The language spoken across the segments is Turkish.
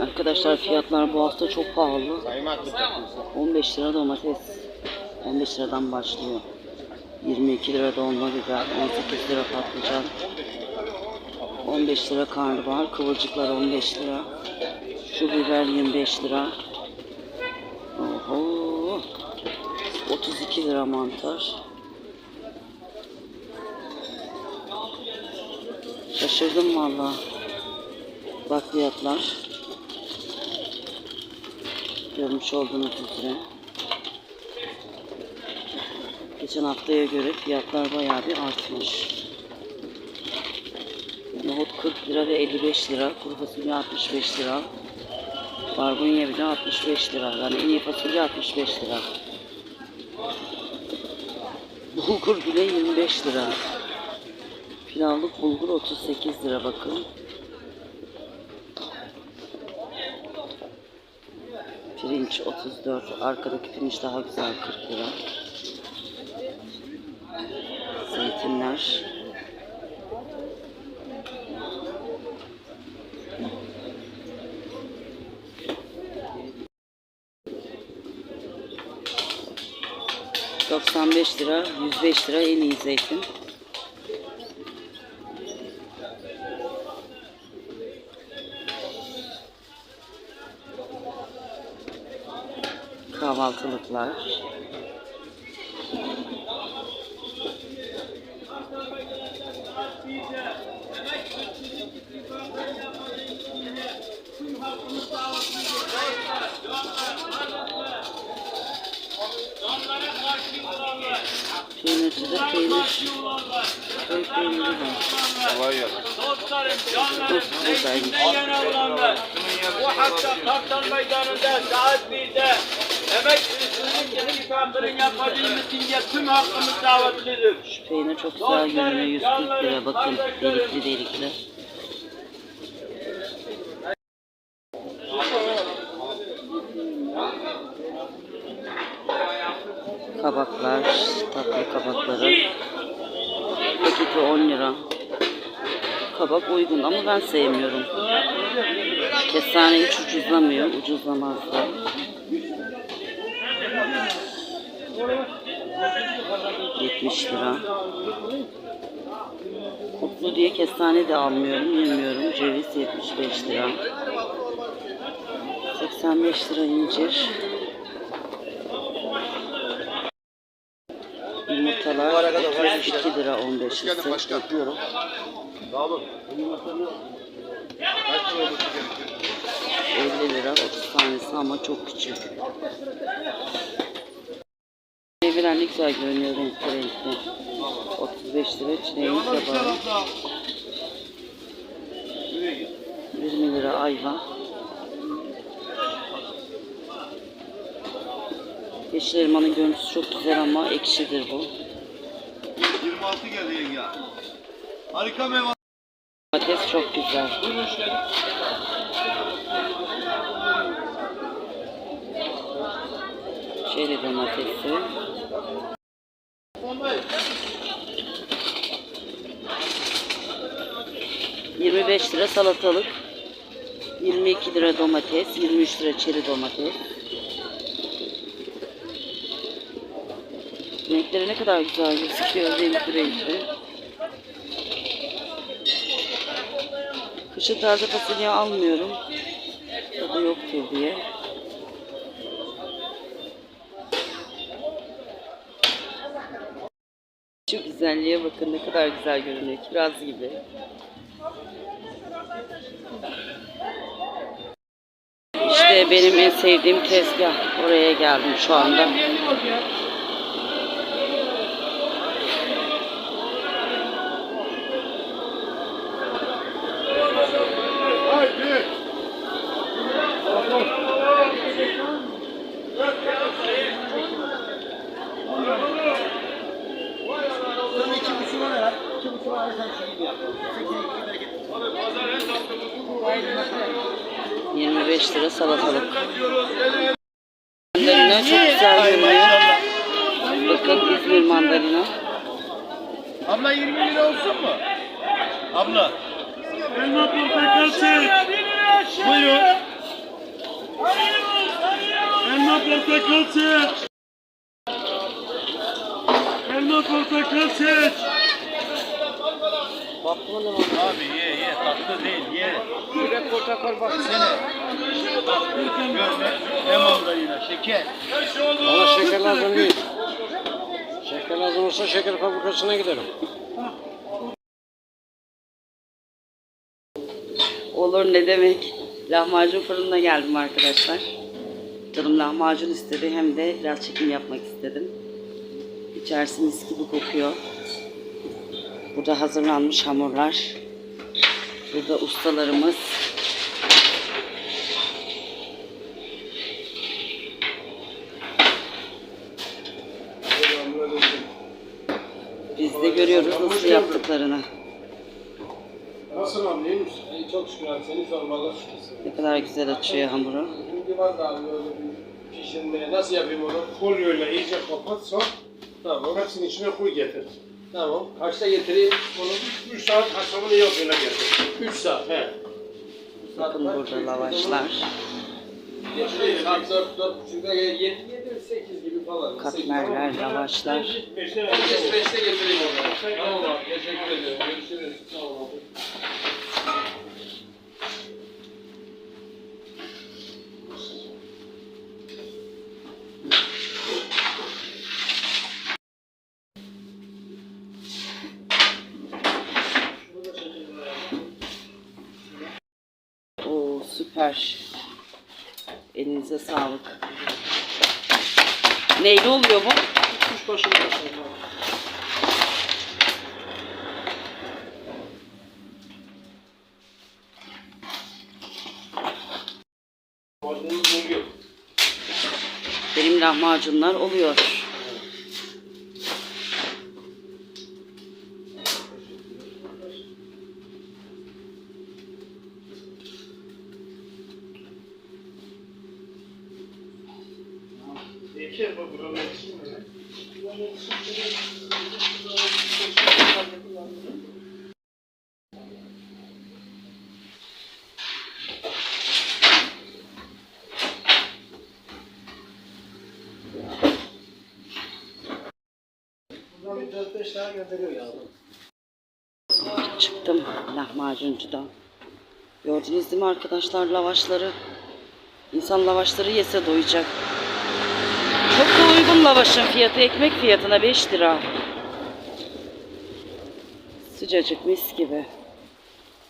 Arkadaşlar fiyatlar bu hafta çok pahalı. 15 lira domates. 15 liradan başlıyor. 22 lira dolma biber, 18 lira patlıcan. 15 lira karnabahar, kıvırcıklar 15 lira. Şu biber 25 lira. Oho. 32 lira mantar. Şaşırdım valla. Bakliyatlar. Görmüş olduğunuz üzere. Geçen haftaya göre fiyatlar bayağı bir artmış. Nohut 40 lira ve 55 lira. Kuru fasulye 65 lira. Barbunya bile 65 lira. Yani en iyi fasulye 65 lira. Bulgur bile 25 lira. Pilavlık bulgur 38 lira bakın. Pirinç 34. Arkadaki pirinç daha güzel 40 lira. Zeytinler. ...95 lira, 105 lira en iyi zeytin. Kahvaltılıklar. Peynirci de peynir. Köy peyniri var. Kolay gelsin. Dostlarım, canlarım, eğitimden yana olanlar. Bu hafta Kartal Meydanı'nda saat 1'de emek üstünlük misafirinin yapacağı mitinge tüm hakkımız davetlidir. Şu peynir çok güzel görünüyor. 140 lira bakın. Delikli delikli. Kabaklar, tatlı kabakları. Paketi 10 lira. Kabak uygun ama ben sevmiyorum. Kestane hiç ucuzlamıyor. Ucuzlamaz da. Yetmiş lira. Kutlu diye kestane de almıyorum, yemiyorum. Ceviz 75 lira. 85 lira incir. Yumurtalar 32 lira 15 lira. Yapıyorum. Sağ olun. 50 lira 30 tanesi ama çok küçük. Meyveler ne güzel görünüyor renkli renkli. 35 lira çileğin kabağı. 20 lira ayva. Yeşil elmanın görüntüsü çok güzel ama ekşidir bu. 26 geldi yenge. Harika meyve. Domates çok güzel. Şöyle domatesi. Yirmi beş lira salatalık. 22 lira domates, 23 lira çeri domates. Renkleri ne kadar güzel gözüküyor renkli renkli. Kışın taze fasulye almıyorum. Tadı yoktur diye. Şu güzelliğe bakın ne kadar güzel görünüyor. Kiraz gibi. İşte benim en sevdiğim tezgah. Oraya geldim şu anda. 5 lira salatalık. Mandalina çok güzel görünüyor. Bakın İzmir mandalina. Abla 20 lira olsun mu? Abla. Elma portakal çek. Buyur. Elma portakal çek. Elma portakal çek seç. Abi ye ye tatlı değil ye. Şöyle portakal bak sene. Görme. Lemon da yine şeker. Bana şeker lazım değil. Şeker lazım olsa şeker fabrikasına giderim. Olur ne demek. Lahmacun fırınına geldim arkadaşlar. Canım lahmacun istedi hem de biraz çekim yapmak istedim. İçerisi mis gibi kokuyor. Burada hazırlanmış hamurlar. Burada ustalarımız. Biz de görüyoruz nasıl yaptıklarını. Nasıl? İyi çok şükür abi seni sormalı. Ne kadar güzel açıyor hamuru. Şimdi var da abi böyle bir pişirmeye nasıl yapayım onu? Folyoyla iyice kapat sok. Tamam. Hepsini içine koy getir. Tamam. Kaçta getireyim? Onu 3 saat akşamını yok öyle getir. 3 saat he. Bakın burada lavaşlar. Getireyim. Saat 4, 4.30'da 7, 7, 8 gibi falan. Katmerler, lavaşlar. 5'te 5'te getireyim onu. Tamam abi. Teşekkür ederim. Görüşürüz. Sağ ol abi. Oo süper. Elinize sağlık. Neyli oluyor bu? Macunumuz oluyor. Benim lahmacunlar oluyor. Bir 4-5 tane gönderiyor ya. Çıktım lahmacuncudan. Gördünüz değil mi arkadaşlar lavaşları? İnsan lavaşları yese doyacak. Uygun lavaşın fiyatı ekmek fiyatına 5 lira. Sıcacık mis gibi.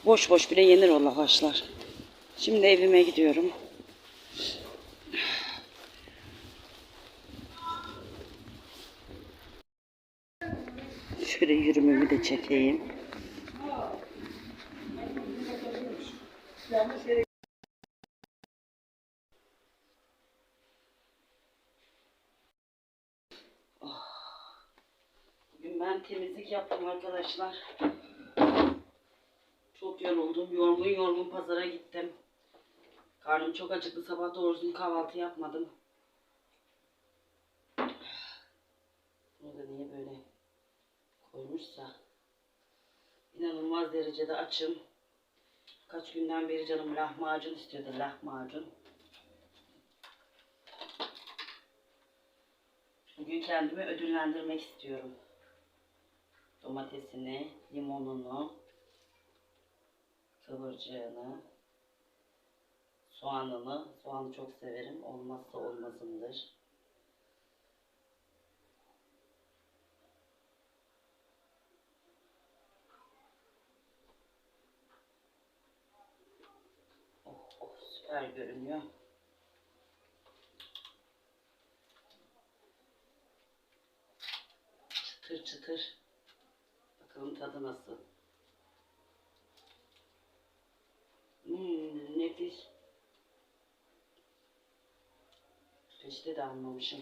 Boş boş bile yenir o lavaşlar. Şimdi evime gidiyorum. Şöyle yürümümü de çekeyim. Ben temizlik yaptım arkadaşlar. Çok yoruldum. Yorgun yorgun pazara gittim. Karnım çok acıktı. Sabah doğru düzgün kahvaltı yapmadım. Bunu da niye böyle koymuşsa. İnanılmaz derecede açım. Kaç günden beri canım lahmacun istiyordu. Lahmacun. Bugün kendimi ödüllendirmek istiyorum. Domatesini, limonunu, kıvırcığını, soğanını. Soğanı çok severim. Olmazsa olmazımdır. Oh, oh görünüyor. Çıtır çıtır. Nasıl. Hmm, nefis. Peşte de almamışım.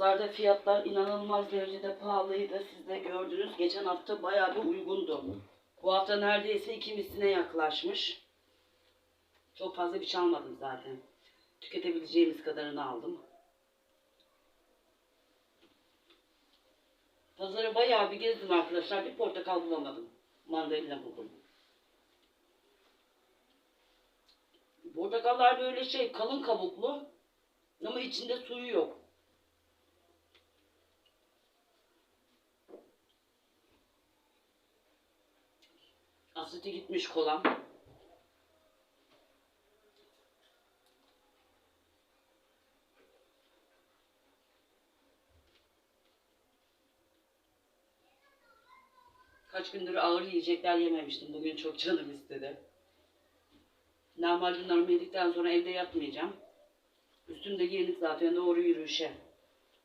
Pazarda fiyatlar inanılmaz derecede pahalıydı. Siz de gördünüz. Geçen hafta bayağı bir uygundu. Bu hafta neredeyse iki misline yaklaşmış. Çok fazla bir şey almadım zaten. Tüketebileceğimiz kadarını aldım. Pazarı bayağı bir gezdim arkadaşlar. Bir portakal bulamadım. Mandalina buldum. Portakallar böyle şey kalın kabuklu ama içinde suyu yok. Asiti gitmiş kolam. Kaç gündür ağır yiyecekler yememiştim. Bugün çok canım istedi. Lahmacunlarımı yedikten sonra evde yatmayacağım. Üstümde giyinik zaten doğru yürüyüşe.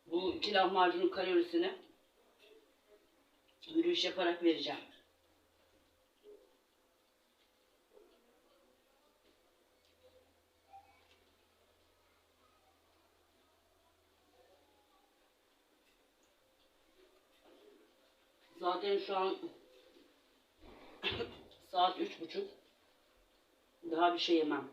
Bu iki lahmacunun kalorisini yürüyüş yaparak vereceğim. Zaten şu an saat üç buçuk. Daha bir şey yemem.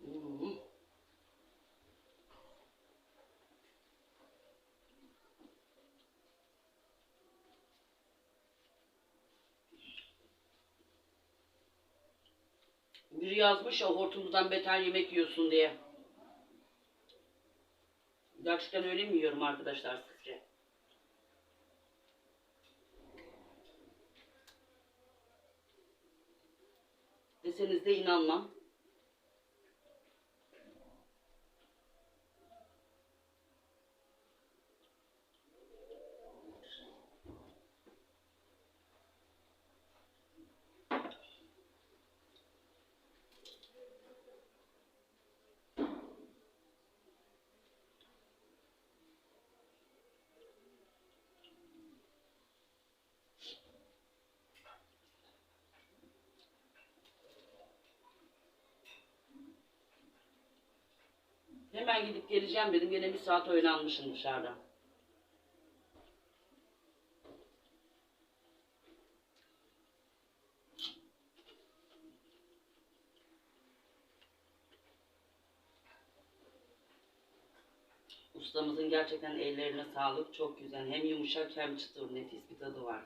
Hmm. Biri yazmış ya hortumdan beter yemek yiyorsun diye. Gerçekten öyle mi yiyorum arkadaşlar sizce? Deseniz de inanmam. Hemen gidip geleceğim dedim. Yine bir saat oynanmışım dışarıda. Ustamızın gerçekten ellerine sağlık. Çok güzel. Hem yumuşak hem çıtır. Nefis bir tadı var.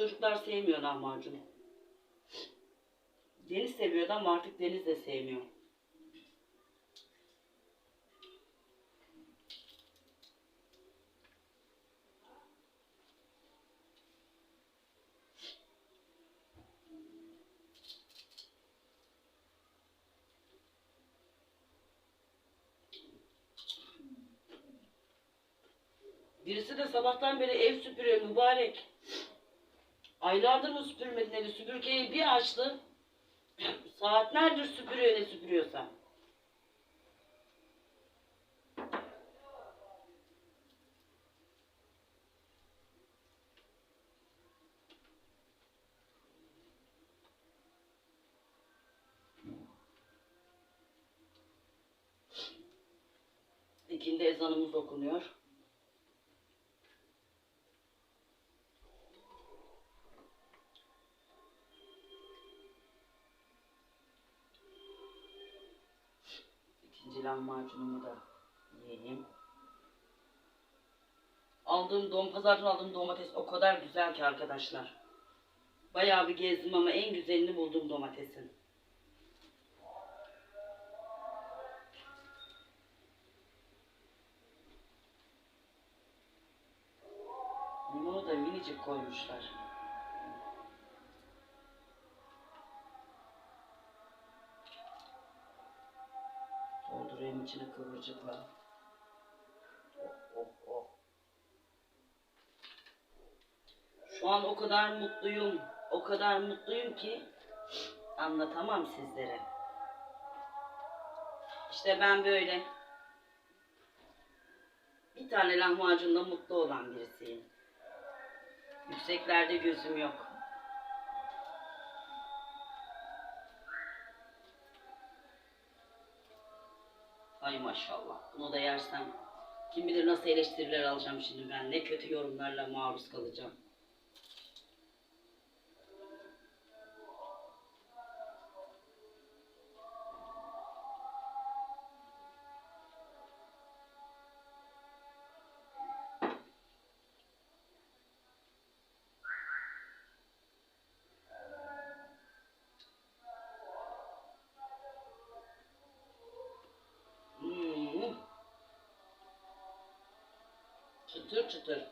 Çocuklar sevmiyor lahmacunu. Deniz seviyordu ama artık Deniz de sevmiyor. Birisi de sabahtan beri ev süpürüyor mübarek. Aylardır mı süpürmedin evi? Süpürgeyi bir açtı. Saatlerdir süpürüyor ne süpürüyorsa. İkindi ezanımız okunuyor. Lahmacunumu da yiyeyim. Aldığım dom pazardan aldığım domates o kadar güzel ki arkadaşlar. Bayağı bir gezdim ama en güzelini buldum domatesin. Limonu da minicik koymuşlar. Doldurayım içine kıvırcıkla. Oh, oh, oh. Şu an o kadar mutluyum. O kadar mutluyum ki anlatamam sizlere. İşte ben böyle bir tane lahmacunla mutlu olan birisiyim. Yükseklerde gözüm yok. Maşallah. Bunu da yersem kim bilir nasıl eleştiriler alacağım şimdi ben. Ne kötü yorumlarla maruz kalacağım. Çıtır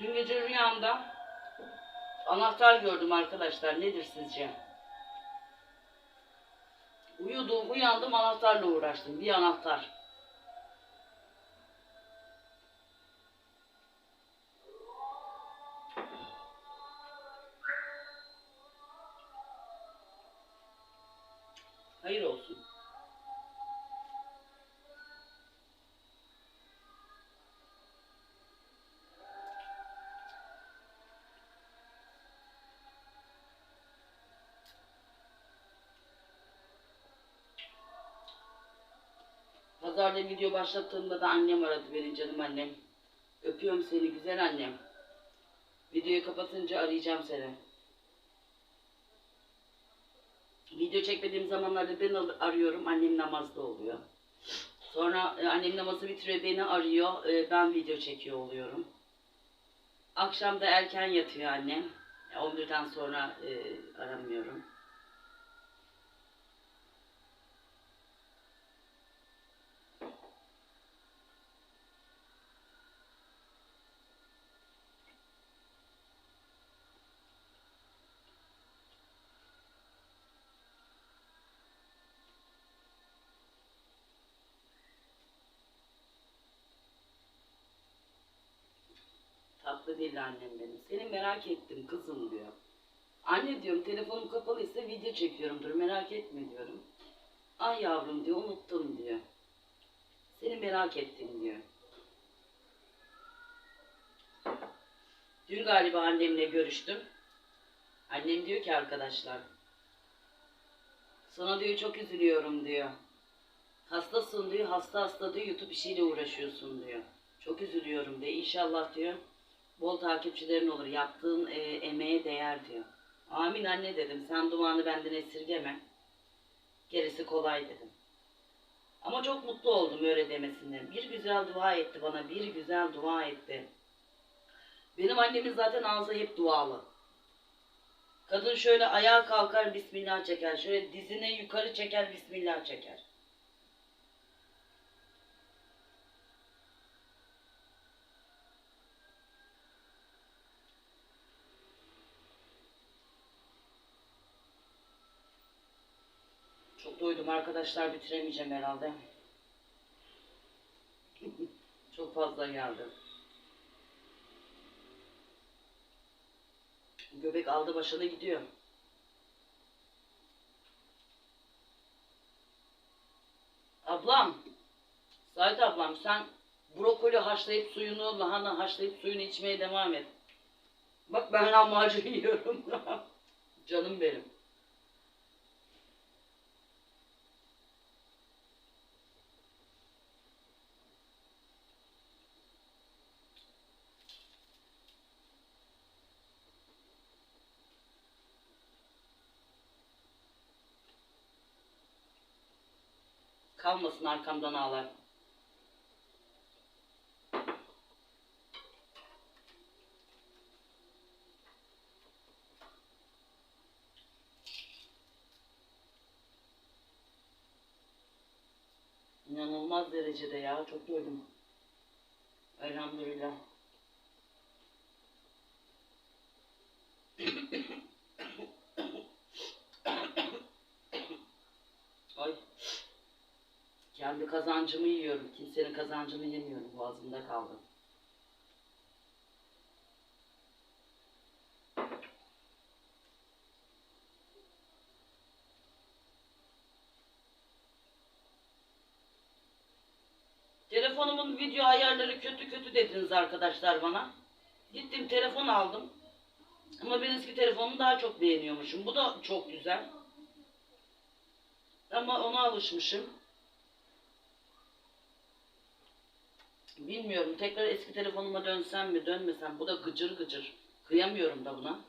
Dün gece rüyamda anahtar gördüm arkadaşlar. Nedir sizce? Uyudum, uyandım anahtarla uğraştım. Bir anahtar. Pazarda video başlattığımda da annem aradı beni canım annem. Öpüyorum seni güzel annem. Videoyu kapatınca arayacağım seni. Video çekmediğim zamanlarda ben arıyorum. Annem namazda oluyor. Sonra e, annem namazı bitiriyor beni arıyor. e, Ben video çekiyor oluyorum. Akşam da erken yatıyor annem. 11'den sonra e, aramıyorum. Tatlı değil annem benim. Seni merak ettim kızım diyor. Anne diyorum telefonum kapalıysa video çekiyorumdur merak etme diyorum. Ay yavrum diyor unuttum diyor. Seni merak ettim diyor. Dün galiba annemle görüştüm. Annem diyor ki arkadaşlar. Sana diyor çok üzülüyorum diyor. Hastasın diyor, hasta hasta diyor, YouTube işiyle uğraşıyorsun diyor. Çok üzülüyorum diyor. İnşallah diyor, bol takipçilerin olur. Yaptığın e, emeğe değer diyor. Amin anne dedim. Sen duanı benden esirgeme. Gerisi kolay dedim. Ama çok mutlu oldum öyle demesinden. Bir güzel dua etti bana, bir güzel dua etti. Benim annemin zaten ağzı hep dualı. Kadın şöyle ayağa kalkar Bismillah çeker. Şöyle dizine yukarı çeker Bismillah çeker. Arkadaşlar bitiremeyeceğim herhalde. Çok fazla geldi. Göbek aldı başına gidiyor. Ablam, Sait ablam sen brokoli haşlayıp suyunu, lahana haşlayıp suyunu içmeye devam et. Bak ben lahmacun yiyorum. Canım benim. Kalmasın arkamdan ağlar. İnanılmaz derecede ya. Çok doydum. Elhamdülillah. Ay. Kendi kazancımı yiyorum. Kimsenin kazancını yemiyorum. Boğazımda kaldı. Telefonumun video ayarları kötü kötü dediniz arkadaşlar bana. Gittim telefon aldım. Ama ben eski telefonumu daha çok beğeniyormuşum. Bu da çok güzel. Ama ona alışmışım. Bilmiyorum. Tekrar eski telefonuma dönsem mi dönmesem. Bu da gıcır gıcır. Kıyamıyorum da buna.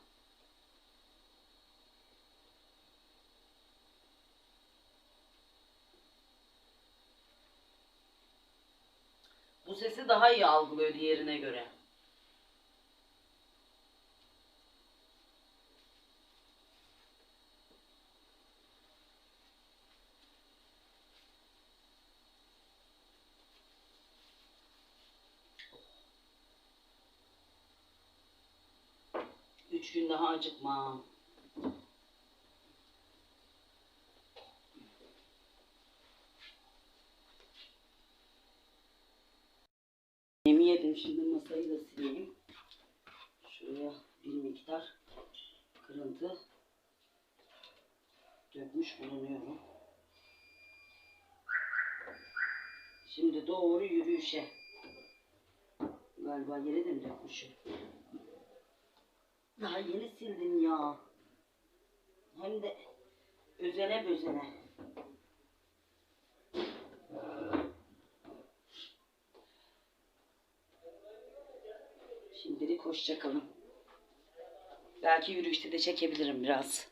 Bu sesi daha iyi algılıyor diğerine göre. Üç gün daha acıkmam. Yemeği yedim şimdi masayı da sileyim. Şuraya bir miktar kırıntı dökmüş bulunuyorum. Şimdi doğru yürüyüşe. Galiba yere de mi dökmüşüm? Daha yeni sildim ya. Hem de özene bözene. Şimdilik hoşça kalın. Belki yürüyüşte de çekebilirim biraz.